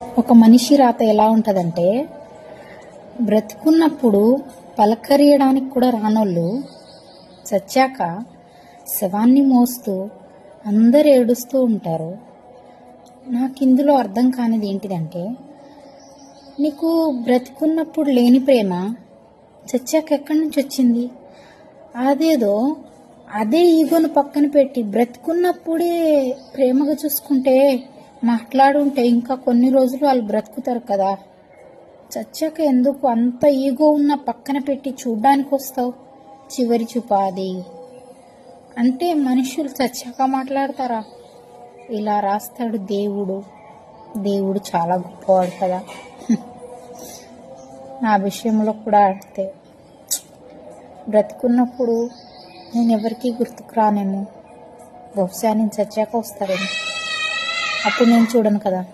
ఒక మనిషి రాత ఎలా ఉంటుందంటే బ్రతికున్నప్పుడు పలకరియడానికి కూడా రానోళ్ళు చచ్చాక శవాన్ని మోస్తూ అందరు ఏడుస్తూ ఉంటారు. నాకు ఇందులో అర్థం కానిది ఏంటిదంటే నీకు బ్రతికున్నప్పుడు లేని ప్రేమ చచ్చాక ఎక్కడి నుంచి వచ్చింది? అదేదో అదే ఈగోను పక్కన పెట్టి బ్రతుకున్నప్పుడే ప్రేమగా చూసుకుంటే మాట్లాడుంటే ఇంకా కొన్ని రోజులు వాళ్ళు బ్రతుకుతారు కదా. చచ్చాక ఎందుకు అంత ఈగో ఉన్న పక్కన పెట్టి చూడ్డానికి వస్తావు? చివరి చూపాది. అంటే మనుషులు చచ్చాక మాట్లాడతారా? ఇలా రాస్తాడు దేవుడు. దేవుడు చాలా గొప్పవాడు కదా. నా విషయంలో కూడా ఆడితే బ్రతుకున్నప్పుడు నేను ఎవరికీ గుర్తుకు రానేమో బహుశా నేను చచ్చాక వస్తారేమో. అప్పుడు నేను చూడను కదా.